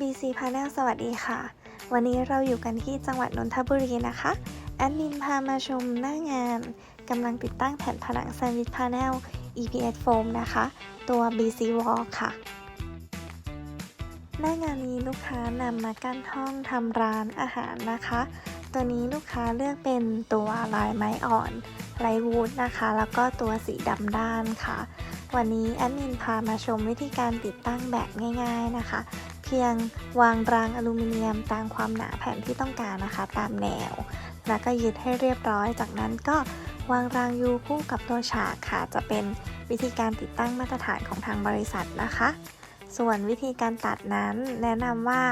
BC Panel สวัสดีค่ะ วันนี้เราอยู่กันที่จังหวัดนนทบุรีนะคะ แอดมินพามาชมหน้างานกำลังติดตั้งแผ่นผนังแซนด์วิชพาเนล EPS Foam นะคะ ตัว BC Wall ค่ะ หน้างานนี้ลูกค้านำมากั้นห้องทำร้านอาหารนะคะ ตัวนี้ลูกค้าเลือกเป็นตัวลายไม้อ่อนไลวูดนะคะ แล้วก็ตัวสีดำด้านค่ะ วันนี้แอดมินพามาชมวิธีการติดตั้งแบบง่าย ๆนะคะ เพียงวางรางอลูมิเนียมตามความหนาแผ่นที่ต้องการนะคะ ตามแนว แล้วก็ยึดให้เรียบร้อย จากนั้นก็วางรางยูคู่กับตัวฉากค่ะ จะเป็นวิธีการติดตั้งมาตรฐานของทางบริษัทนะคะ ส่วนวิธีการตัดนั้นแนะนำว่า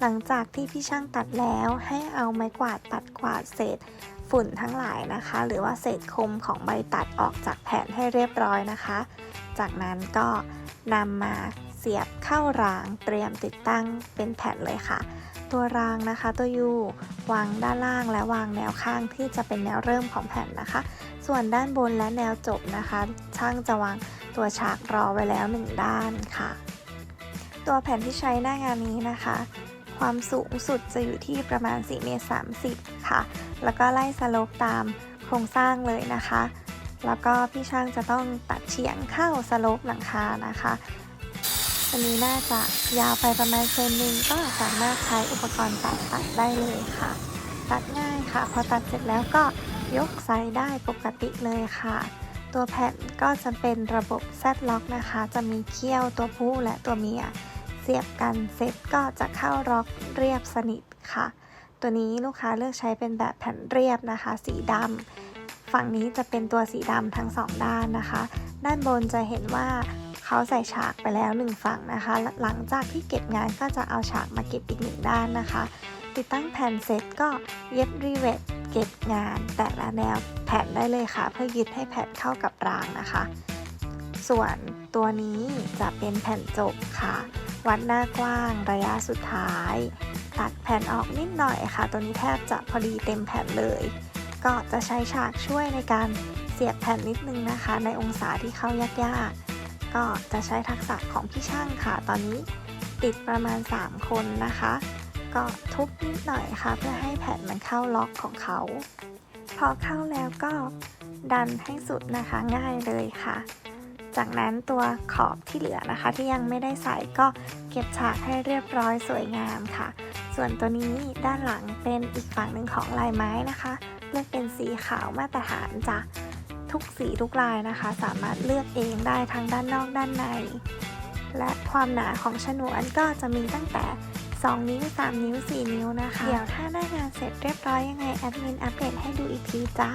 หลังจากที่พี่ช่างตัดแล้วให้เอาไม้กวาดตัดกวาดเศษฝุ่นทั้งหลายนะคะ หรือว่าเศษคมของใบตัดออกจากแผ่นให้เรียบร้อยนะคะ จากนั้นก็นำมาเสียบ เข้ารางเตรียมติดตั้งเป็นแผ่นเลยค่ะ ตัวรางนะคะตัวยูวางด้านล่างและวางแนวข้างที่จะเป็นแนวเริ่มของแผ่นนะคะ ส่วนด้านบนและแนวจบนะคะ ช่างจะวางตัวฉากรอไว้แล้วหนึ่งด้านค่ะ ตัวแผ่นที่ใช้หน้างานนี้นะคะ ความสูงสุดจะอยู่ที่ประมาณ4เมตร30 ค่ะ แล้วก็ไล่สโลปตามโครงสร้างเลยนะคะ แล้วก็พี่ช่างจะต้องตัดเฉียงเข้าสโลปหลังคานะคะ อันนี้น่าจะยาวไปประมาณเซนหนึ่งก็สามารถใช้อุปกรณ์ตัดตัดได้เลยค่ะ ตัดง่ายค่ะ พอตัดเสร็จแล้วก็ยกไซส์ได้ปกติเลยค่ะ ตัวแผ่นก็จะเป็นระบบ Z Lock นะคะ จะมีเขี้ยวตัวผู้และตัวเมียเสียบกันเสร็จก็จะเข้าล็อกเรียบสนิทค่ะ ตัวนี้ลูกค้าเลือกใช้เป็นแบบแผ่นเรียบนะคะ สีดำฝั่งนี้จะเป็นตัวสีดำทั้งสองด้านนะคะ ด้านบนจะเห็นว่า เขาใส่ฉากไปแล้วหนึ่งฝั่งนะคะ หลังจากที่เก็บงานก็จะเอาฉากมาเก็บอีกหนึ่งด้านนะคะ ติดตั้งแผ่นเสร็จก็เย็บรีเวทเก็บงานแต่ละแนวแผ่นได้เลยค่ะ เพื่อยึดให้แผ่นเข้ากับรางนะคะ ส่วนตัวนี้จะเป็นแผ่นจบค่ะ วัดหน้ากว้างระยะสุดท้าย ตัดแผ่นออกนิดหน่อยค่ะ ตัวนี้แทบจะพอดีเต็มแผ่นเลย ก็จะใช้ฉากช่วยในการเสียบแผ่นนิดนึงนะคะ ในองศาที่เข้ายากๆ ก็จะใช้ทักษะของพี่ช่างค่ะ ตอนนี้ติดประมาณ 3 คนนะคะ ก็ทุบนิดหน่อยค่ะ เพื่อให้แผ่นมันเข้าล็อกของเขา พอเข้าแล้วก็ดันให้สุดนะคะง่ายเลยค่ะ จากนั้นตัวขอบที่เหลือนะคะ ที่ยังไม่ได้ใส่ก็เก็บฉากให้เรียบร้อยสวยงามค่ะ ส่วนตัวนี้ด้านหลังเป็นอีกฝั่งหนึ่งของลายไม้นะคะเลือกเป็นสีขาวมาตรฐานจ้ะ ทุกสีทุกลายนะคะ สามารถเลือกเองได้ทั้งด้านนอกด้านใน และความหนาของฉนวนก็จะมีตั้งแต่ 2 นิ้ว 3 นิ้ว 4 นิ้วนะคะ เดี๋ยวถ้าหน้างานเสร็จเรียบร้อยยังไงแอดมินอัปเดตให้ดูอีกทีจ้า